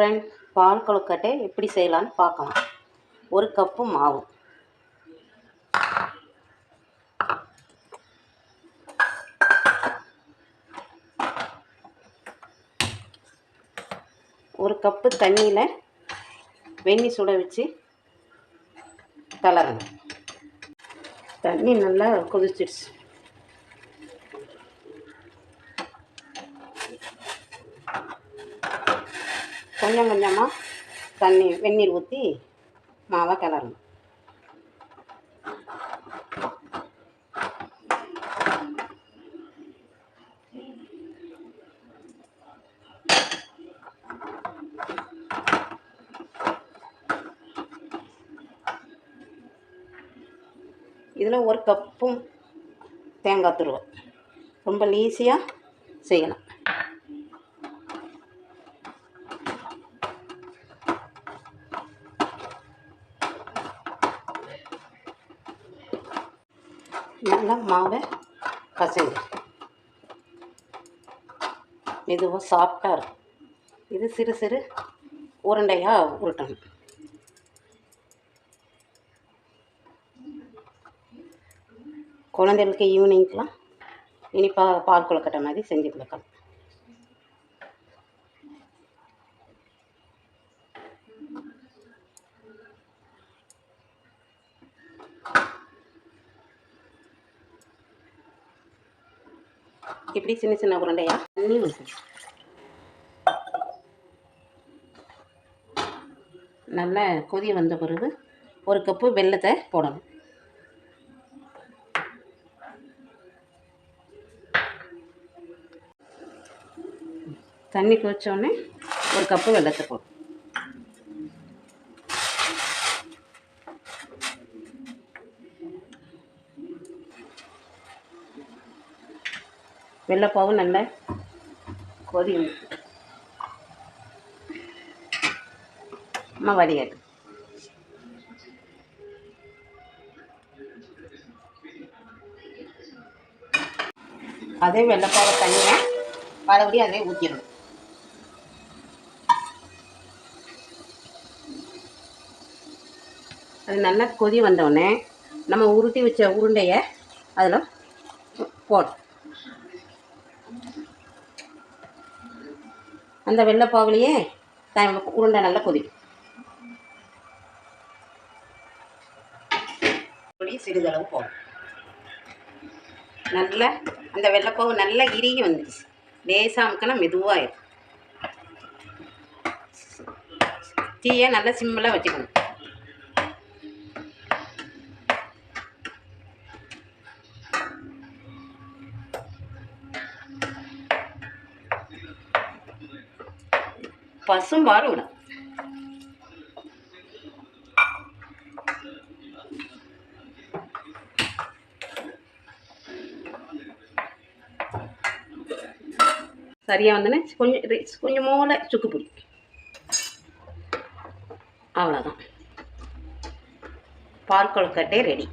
Friend பால் கொழுக்கட்டை எப்படி செய்யலான்னு பார்க்கலாம். ஒரு கப்பு மாவு. ஒரு கப்பு தண்ணியில் வெந்நி சுட வச்சு கலரணும் தண்ணி நல்லா கொதிச்சிடுச்சு. கொஞ்சம் கொஞ்சமாக தண்ணி வெந்நீர் ஊற்றி மாவை கிளறணும். இதில் ஒரு கப்பும் தேங்காய் துருவல். ரொம்ப ஈஸியாக செய்யலாம் நல்லா மாவை பசங்க மெதுவாக சாஃப்டாக இருக்கும். இது சிறு சிறு உருண்டையாக உருட்டணும். குழந்தைகளுக்கு ஈவினிங்க்கெலாம் இனிப்பாக பால் கொழுக்கட்டை மாதிரி செஞ்சு கொடுக்கலாம். இப்படி சின்ன சின்ன உருண்டையா? தண்ணி ஊற்றி நல்லா கொதி வந்த பிறகு ஒரு கப்பு வெல்லத்தை போடணும். தண்ணி கொதிச்சோடனே ஒரு கப்பு வெல்லத்தை போடணும். வெள்ளைப்பாவும் நல்லா கொதி அம்மா வடிகட்டு அதே வெள்ளைப்பாவை தண்ணியை மறுபடியும் அதே ஊற்றிடணும் அது நல்லா கொதி வந்தோடனே நம்ம உருட்டி வச்ச உருண்டையை அதில் போடும் அந்த வெள்ளைப்பாவுலையே த உருண்டை நல்லா கொதிக்கும். சிறிதளவு போடும் நல்லா அந்த வெள்ளைப்பாவு நல்லா இறுகி வந்துடுச்சு லேசாக அமுக்கினா மெதுவாகிடும் தீயை நல்லா சிம்மில் வச்சுக்கணும். பசும்பால் விடும் சரியாக வந்தோடனே கொஞ்சம் கொஞ்சம் மூளை சுக்கு பொடி. அவ்வளோதான் பால் கொழுக்கட்டை ரெடி